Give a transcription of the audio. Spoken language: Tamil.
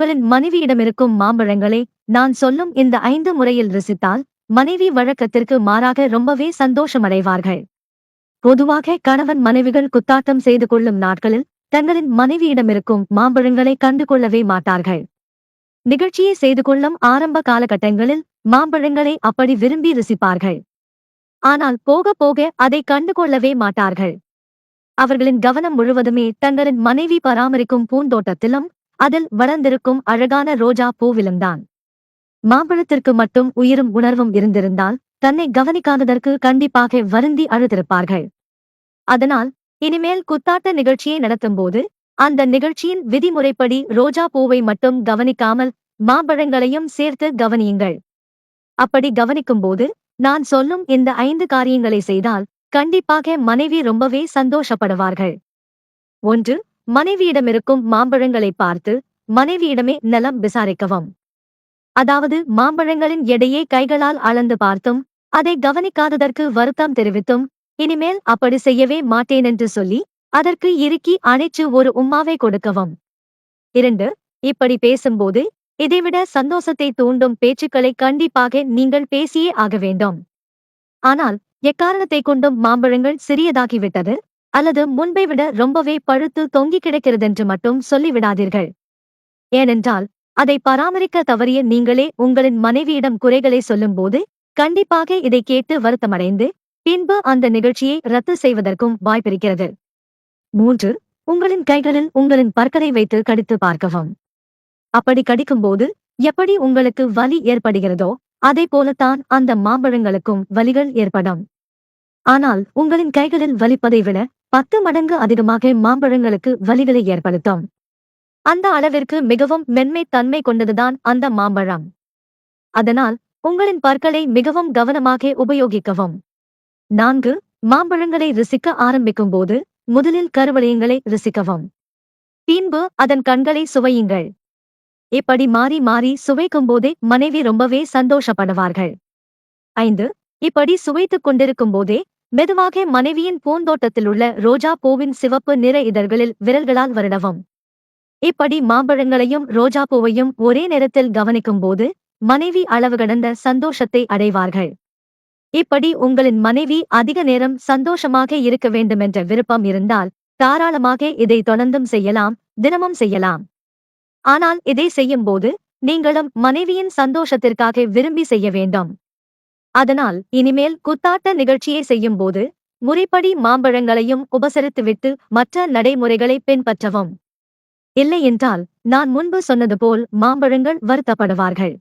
உங்களின் மனைவியிடமிருக்கும் மாம்பழங்களை நான் சொல்லும் இந்த ஐந்து முறையில் ரசித்தால் மனைவி வழக்கத்திற்கு மாறாக ரொம்பவே சந்தோஷமடைவார்கள். பொதுவாக கணவன் மனைவிகள் குத்தாட்டம் செய்து கொள்ளும் நாட்களில் தங்களின் மனைவியிடமிருக்கும் மாம்பழங்களை கண்டு கொள்ளவே மாட்டார்கள். நிகழ்ச்சியை செய்து கொள்ளும் ஆரம்ப காலகட்டங்களில் மாம்பழங்களை அப்படி விரும்பி ரசிப்பார்கள். ஆனால் போக போக அதை கண்டு கொள்ளவே மாட்டார்கள். அவர்களின் கவனம் முழுவதுமே தங்களின் மனைவி பராமரிக்கும் பூந்தோட்டத்திலும் அதில் வளர்ந்திருக்கும் அழகான ரோஜா பூவிலும்தான் மாம்பழத்திற்கு மட்டும் உயிரும் உணர்வும் இருந்திருந்தால் தன்னை கவனிக்காததற்கு கண்டிப்பாக வருந்தி அழுதிருப்பார்கள். அதனால் இனிமேல் குத்தாட்ட நிகழ்ச்சியை நடத்தும்போது அந்த நிகழ்ச்சியின் விதிமுறைப்படி ரோஜா பூவை மட்டும் கவனிக்காமல் மாம்பழங்களையும் சேர்த்து கவனியுங்கள். அப்படி கவனிக்கும்போது நான் சொல்லும் இந்த ஐந்து காரியங்களை செய்தால் கண்டிப்பாக மனைவி ரொம்பவே சந்தோஷப்படுவார்கள். ஒன்று மனைவியிடமிருக்கும் மாம்பழங்களை பார்த்து மனைவியிடமே நலம் விசாரிக்கவும். அதாவது மாம்பழங்களின் எடையை கைகளால் அளந்து பார்த்தும் அதை கவனிக்காததற்கு வருத்தம் தெரிவித்தும் இனிமேல் அப்படி செய்யவே மாட்டேனென்று சொல்லி அதற்கு இறுக்கி அணைச்சு ஒரு உம்மாவை கொடுக்கவும். இரண்டு இப்படி பேசும்போது இதைவிட சந்தோஷத்தை தூண்டும் பேச்சுக்களை கண்டிப்பாக நீங்கள் பேசியே ஆக வேண்டும். ஆனால் எக்காரணத்தை கொண்டும் மாம்பழங்கள் சிறியதாகிவிட்டது? அல்லது முன்பை விட ரொம்பவே பழுத்து தொங்கிக் கிடக்கிறதென்று மட்டும் சொல்லிவிடாதீர்கள். ஏனென்றால் அதை பராமரிக்க தவறிய நீங்களே உங்களின் மனைவியிடம் குறைகளை சொல்லும்போது கண்டிப்பாக இதை கேட்டு வருத்தமடைந்து பின்பு அந்த நிகழ்ச்சியை ரத்து செய்வதற்கும் வாய்ப்பிருக்கிறது. மூன்று உங்களின் கைகளில் உங்களின் பற்களை வைத்து கடித்து பார்க்கவும். அப்படி கடிக்கும்போது எப்படி உங்களுக்கு வலி ஏற்படுகிறதோ அதே போலத்தான் அந்த மாம்பழங்களுக்கும் வலிகள் ஏற்படும். ஆனால் உங்களின் கைகளில் வலிப்பதை விட பத்து மடங்கு அதிகமாக மாம்பழங்களுக்கு வலிகளை ஏற்படுத்தும். அந்த அளவிற்கு மிகவும் மென்மை தன்மை கொண்டதுதான் அந்த மாம்பழம். அதனால் உங்களின் பற்களை மிகவும் கவனமாக உபயோகிக்கவும். நான்கு மாம்பழங்களை ருசிக்க ஆரம்பிக்கும் போது முதலில் கருவளையங்களை ருசிக்கவும். பின்பு அதன் கண்களை சுவையுங்கள். இப்படி மாறி மாறி சுவைக்கும் போதே மனைவி ரொம்பவே சந்தோஷப்படுவார்கள். ஐந்து இப்படி சுவைத்துக் கொண்டிருக்கும் போதே மெதுவாக மனைவியின் பூந்தோட்டத்திலுள்ள ரோஜா பூவின் சிவப்பு நிற இதழ்களில் விரல்களால் வருடவும் இப்படி மாம்பழங்களையும் ரோஜா பூவையும் ஒரே நேரத்தில் கவனிக்கும் போது மனைவி அளவு கடந்த சந்தோஷத்தை அடைவார்கள். இப்படி உங்களின் மனைவி அதிக நேரம் சந்தோஷமாக இருக்க வேண்டுமென்ற விருப்பம் இருந்தால் தாராளமாக இதை தொடர்ந்தும் செய்யலாம் தினமும் செய்யலாம். ஆனால் இதை செய்யும்போது நீங்களும் மனைவியின் சந்தோஷத்திற்காக விரும்பி செய்ய வேண்டும். அதனால் இனிமேல் குத்தாட்ட நிகழ்ச்சியை செய்யும்போது முறைப்படி மாம்பழங்களையும் உபசரித்துவிட்டு மற்ற நடைமுறைகளை பின்பற்றவும். இல்லையென்றால் நான் முன்பு சொன்னது போல் மாம்பழங்கள் வருத்தப்படுவார்கள்.